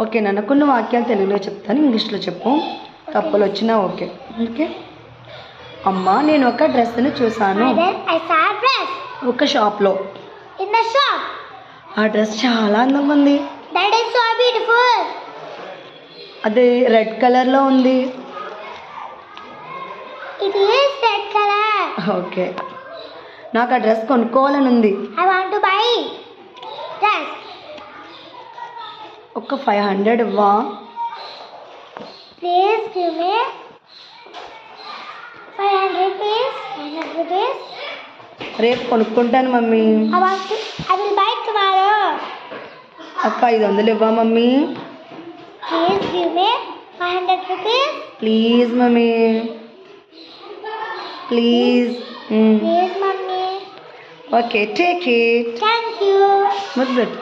Okay నాన్న కొన్ని వాక్యాలు తెలుగులో చెప్తాను ఇంగ్లీష్లో చెప్పు. తప్పులు వచ్చినా ఓకే. ఓకే. అమ్మ నేను ఒక డ్రెస్ని dress. ఒక షాప్లో. ఆ డ్రెస్ చాలా అందంగా ఉంది. అది రెడ్ కలర్లో ఉంది. Red color. ఓకే. నాకు ఆ డ్రెస్ కొనుక్కోవాలని ఉంది. I want to buy ఒక ఫైవ్ హండ్రెడ్ ఇవ్వా Please give me 500 rupees. 500 rupees. రేపు కొనుక్కుంటాను mummy. I will buy tomorrow. అక్క ఐదు వందలు ఇవ్వా mummy Please give me 500 rupees. Please mummy please Please, mommy. Okay take it Thank you. ముద్దు పెట్టు